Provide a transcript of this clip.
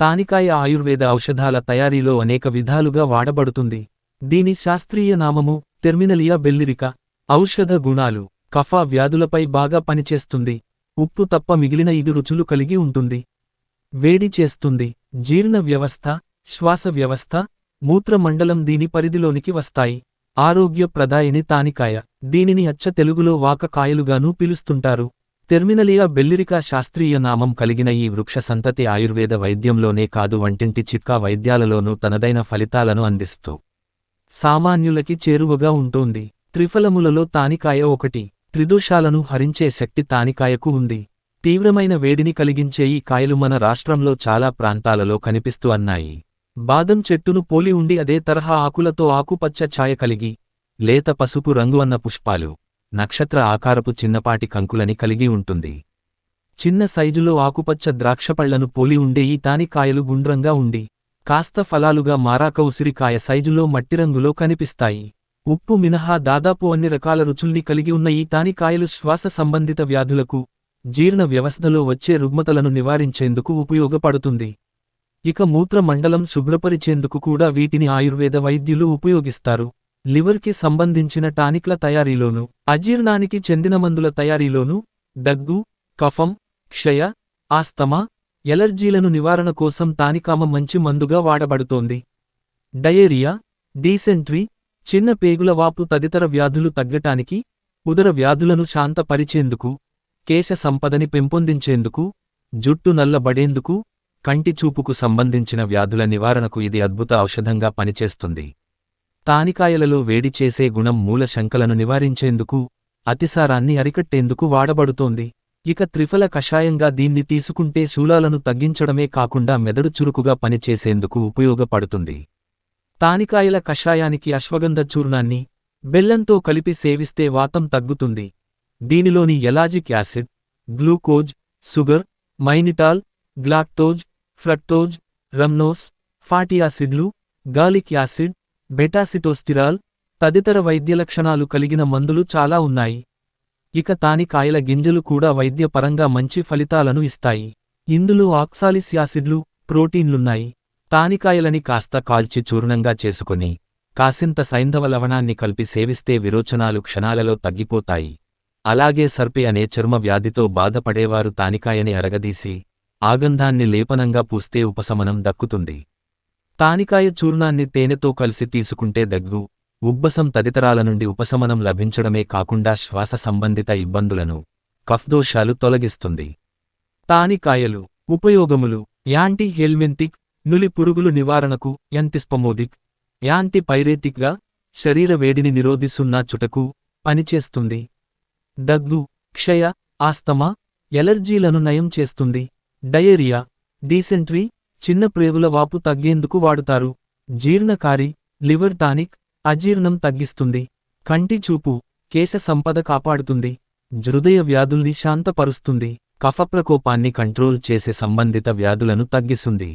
తానికాయ ఆయుర్వేద ఔషధాల తయారీలో అనేక విధాలుగా వాడబడుతుంది. దీని శాస్త్రీయ నామము టెర్మినలియా బెల్లిరిక. ఔషధ గుణాలు కఫా వ్యాధులపై బాగా పనిచేస్తుంది. ఉప్పు తప్ప మిగిలిన ఇది రుచులు కలిగి ఉంటుంది. వేడి చేస్తుంది. జీర్ణ వ్యవస్థ శ్వాస వ్యవస్థ మూత్రమండలం దీని పరిధిలోనికి వస్తాయి. ఆరోగ్యప్రదాయిని తానికాయ. దీనిని అచ్చ తెలుగులో వాకకాయలుగానూ పిలుస్తుంటారు. టెర్మినలియా బెల్లిరికా శాస్త్రీయ నామం కలిగిన ఈ వృక్ష సంతతి ఆయుర్వేద వైద్యంలోనే కాదు వంటింటి చిట్కా వైద్యాలలోనూ తనదైన ఫలితాలను అందిస్తూ సామాన్యులకి చేరువగా ఉంటోంది. త్రిఫలములలో తానికాయ ఒకటి త్రిదోషాలను హరించే శక్తి తానికాయకు ఉంది. తీవ్రమైన వేడిని కలిగించే ఈ కాయలు మన రాష్ట్రంలో చాలా ప్రాంతాలలో కనిపిస్తూ అన్నాయి. బాదం చెట్టును పోలి ఉండి అదే తరహా ఆకులతో ఆకుపచ్చ ఛాయ కలిగి లేత పసుపు రంగు అన్న పుష్పాలు నక్షత్ర ఆకారపు చిన్నపాటి కంకులని కలిగి ఉంటుంది. చిన్న సైజులో ఆకుపచ్చ ద్రాక్షపళ్ళను పోలి ఉండే ఈ తానికాయలు గుండ్రంగా ఉండి కాస్త ఫలాలుగా మారాక ఉసిరికాయ సైజులో మట్టిరంగులో కనిపిస్తాయి. ఉప్పు మినహా దాదాపు అన్ని రకాల రుచుల్ని కలిగి ఉన్న ఈ తానికాయలు శ్వాస సంబంధిత వ్యాధులకు జీర్ణ వ్యవస్థలో వచ్చే రుగ్మతలను నివారించేందుకు ఉపయోగపడుతుంది. ఇక మూత్ర మండలం శుభ్రపరిచేందుకు కూడా వీటిని ఆయుర్వేద వైద్యులు ఉపయోగిస్తారు. లివర్కి సంబంధించిన టానిక్ల తయారీలోనూ అజీర్ణానికి చెందిన మందుల తయారీలోనూ దగ్గు కఫం క్షయ ఆస్తమా ఎలర్జీలను నివారణ కోసం తానికామ మంచి మందుగా వాడబడుతోంది. డయేరియా డీసెంట్రీ చిన్న పేగుల వాపు తదితర వ్యాధులు తగ్గటానికి ఉదర వ్యాధులను శాంతపరిచేందుకు కేశ సంపదని పెంపొందించేందుకు జుట్టు నల్లబడేందుకు కంటి చూపుకు సంబంధించిన వ్యాధుల నివారణకు ఇది అద్భుత ఔషధంగా పనిచేస్తుంది. తానికాయలలో వేడి చేసే గుణం మూల శంకలను నివారించేందుకు అతిసారాన్ని అరికట్టేందుకు వాడబడుతోంది. ఇక త్రిఫల కషాయంగా దీన్ని తీసుకుంటే శూలాలను తగ్గించడమే కాకుండా మెదడు చురుకుగా పనిచేసేందుకు ఉపయోగపడుతుంది. తానికాయల కషాయానికి అశ్వగంధ చూర్ణాన్ని బెల్లంతో కలిపి సేవిస్తే వాతం తగ్గుతుంది. దీనిలోని ellagic acid glucose sugar mannitol galactose fructose rhamnose fatty యాసిడ్లు gallic acid beta sitosterol తదితర వైద్య లక్షణాలు కలిగిన మందులు చాలా ఉన్నాయి. ఇక తానికాయల గింజలు కూడా వైద్యపరంగా మంచి ఫలితాలను ఇస్తాయి. ఇందులో ఆక్సాలిస్ యాసిడ్లు ప్రోటీన్లున్నాయి. తానికాయలని కాస్త కాల్చి చూర్ణంగా చేసుకుని కాసింత సైంధవ లవణాన్ని కలిపి సేవిస్తే విరోచనాలు క్షణాలలో తగ్గిపోతాయి. అలాగే సర్పి అనే చర్మ వ్యాధితో బాధపడేవారు తానికాయని అరగదీసి ఆగంధాన్ని లేపనంగా పూస్తే ఉపశమనం దక్కుతుంది. తానికాయ చూర్ణాన్ని తేనెతో కలిసి తీసుకుంటే దగ్గు ఉబ్బసం తదితరాల నుండి ఉపశమనం లభించడమే కాకుండా శ్వాస సంబంధిత ఇబ్బందులను కఫ్దోషాలు తొలగిస్తుంది. తానికాయలు ఉపయోగములు యాంటీ హెల్మెంతిక్ నులి పురుగులు నివారణకు యంతిస్పమోదిక్ యాంటీ పైరేతిక్గా శరీర వేడిని నిరోధిస్తున్న చుటకు పనిచేస్తుంది. దగ్గు క్షయ ఆస్తమా ఎలర్జీలను నయం చేస్తుంది. డయేరియా డీసెంట్రీ చిన్న ప్రేగుల వాపు తగ్గేందుకు వాడుతారు. జీర్ణకారి లివర్ టానిక్ అజీర్ణం తగ్గిస్తుంది. కంటి చూపు కేశ సంపద కాపాడుతుంది. హృదయ వ్యాధుల్ని శాంతపరుస్తుంది. కఫప్రకోపాన్ని కంట్రోల్ చేసే సంబంధిత వ్యాధులను తగ్గిస్తుంది.